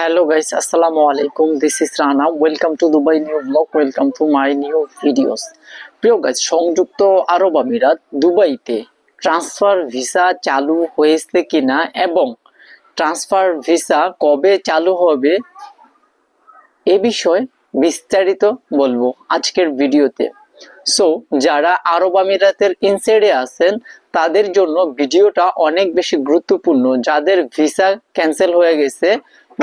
Hello guys, Assalamu alaikum. This is Rana. Welcome to Dubai new vlog. Welcome to my new videos. প্রিয় guys সংযুক্ত আরব আমিরাত দুবাইতে transfer visa চালু হয়েছে কিনা এবং ট্রান্সফার ভিসা কবে চালু হবে এ বিষয়ে বিস্তারিত বলব আজকের ভিডিওতে সো যারা আরব আমিরাতের ইনসাইডে আছেন তাদের জন্য ভিডিওটা অনেক বেশি গুরুত্বপূর্ণ যাদের ভিসা ক্যান্সেল হয়ে গেছে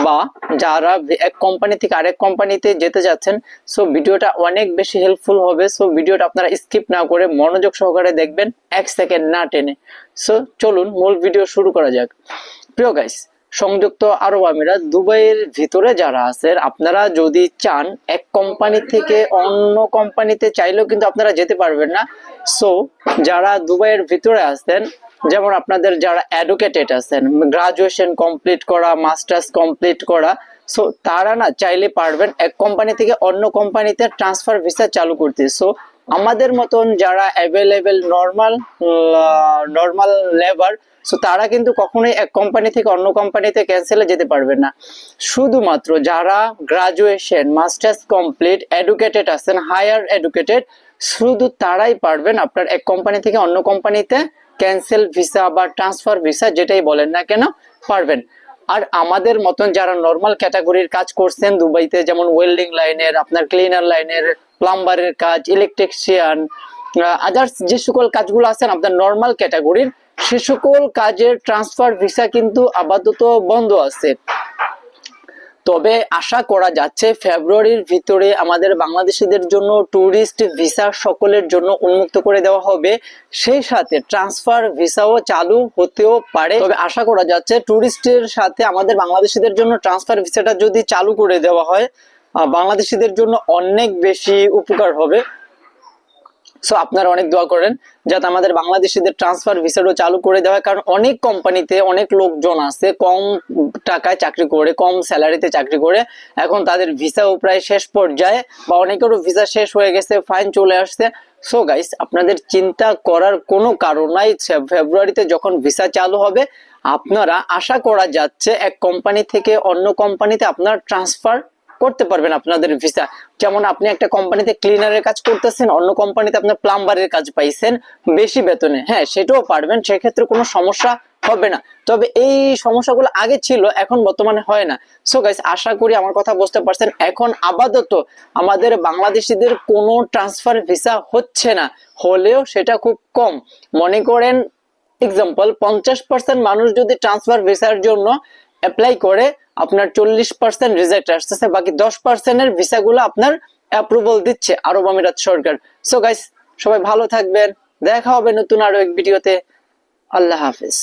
বা যারা এক কোম্পানি থেকে আরেক কোম্পানিতে যেতে যাচ্ছেন সো ভিডিওটা অনেক বেশি হেল্পফুল হবে। সো ভিডিওটা আপনারা স্কিপ না করে মনোযোগ সহকারে দেখবেন, এক সেকেন্ড না টেনে। সো চলুন, মূল ভিডিও শুরু করা যাক। প্রিয় গাইস সংযুক্ত আরব আমিরাত, দুবাইয়ের ভিতরে যারা আছেন, আপনারা যদি চান এক কোম্পানি থেকে অন্য কোম্পানিতে চাইলেও কিন্তু আপনারা যেতে পারবেন না। সো যারা দুবাইয়ের ভিতরে আছেন যেমন আপনাদের যারা অ্যাডুকেটেড আছেন গ্রাজুয়েশন কমপ্লিট করা মাস্টার্স কমপ্লিট করা সো তারা না চাইলে পারবেন এক কোম্পানি থেকে অন্য কোম্পানিতে ট্রান্সফার ভিসা চালু করতে। সো আমাদের মতন যারা available normal normal labour so তারা কিন্তু কখনোই এক কোম্পানি থেকে অন্য কোম্পানিতে ক্যান্সেলে যেতে পারবে না। শুধুমাত্র যারা গ্রাজুয়েশন মাস্টার্স কমপ্লিট এডুকেটেড আছেন হায়ার এডুকেটেড শুধু তারাই পারবেন আপনার এক কোম্পানি থেকে অন্য কোম্পানিতে ক্যান্সেল ভিসা বা ট্রান্সফার ভিসা যেটাই বলেন না কেন, পারবেন। আর আমাদের মতন যারা নর্মাল ক্যাটাগরির কাজ করছেন দুবাইতে, যেমন ওয়েল্ডিং লাইনের আপনার ক্লিনার লাইনের প্লাম্বারের কাজ ইলেকট্রিশিয়ান আদার্স যে সকল কাজগুলো আছেন, আপনার নর্মাল ক্যাটাগরির সে সকল কাজের ট্রান্সফার ভিসা কিন্তু আপাতত বন্ধ আছে। তবে আশা করা যাচ্ছে ফেব্রুয়ারির ভিতরে আমাদের বাংলাদেশিদের জন্য ট্যুরিস্ট ভিসা সকলের জন্য উন্মুক্ত করে দেওয়া হবে। সেই সাথে ট্রান্সফার ভিসাও চালু হতেও পারে। তবে আশা করা যাচ্ছে ট্যুরিস্টের সাথে আমাদের বাংলাদেশিদের জন্য ট্রান্সফার ভিসাটা যদি চালু করে দেওয়া হয় বাংলাদেশিদের জন্য অনেক বেশি উপকার হবে। সো আপনারা অনেক দোয়া করেন যাতে আমাদের বাংলাদেশিদের ট্রান্সফার ভিসাটাও চালু করে দেওয়া কারণ অনেক কোম্পানিতে অনেক লোকজন আছে, কম টাকায় চাকরি করে, কম স্যালারিতে চাকরি করে। এখন তাদের ভিসাও প্রায় শেষ পর্যায়ে বা অনেকেরও ভিসা শেষ হয়ে গেছে ফাইন চলে আসছে। সো গাইস আপনাদের চিন্তা করার কোনো কারণ নাই। ফেব্রুয়ারিতে যখন ভিসা চালু হবে, আপনারা আশা করা যাচ্ছে এক কোম্পানি থেকে অন্য কোম্পানিতে আপনার ট্রান্সফার করতে পারবেন আপনাদের ভিসা যেমন আপনি একটা কোম্পানিতে ক্লিনারের কাজ করতেছেন, অন্য কোম্পানিতে আপনার প্লাম্বারের কাজ পাইছেন, বেশি বেতনে। হ্যাঁ সেটাও পারবেন, সেক্ষেত্রে কোনো সমস্যা হবে না। তবে এই সমস্যাগুলো আগে ছিল, এখন বর্তমানে হয় না। সো গাইস আশা করি আমার কথা বুঝতে পারছেন। এখন আপাতত আমাদের বাংলাদেশিদের কোনো ট্রান্সফার ভিসা হচ্ছে না। হলেও সেটা খুব কম। মনে করেন এক্সাম্পল পঞ্চাশ পার্সেন্ট মানুষ যদি ট্রান্সফার ভিসার জন্য অ্যাপ্লাই করে আপনার চল্লিশ পার্সেন্ট রিজেক্ট আসতেছে, বাকি দশ পার্সেন্টের ভিসাগুলো আপনার অ্যাপ্রুভাল দিচ্ছে আরব আমিরাত সরকার। সো গাইস সবাই ভালো থাকবেন, দেখা হবে নতুন আরও এক ভিডিওতে আল্লাহ হাফিজ।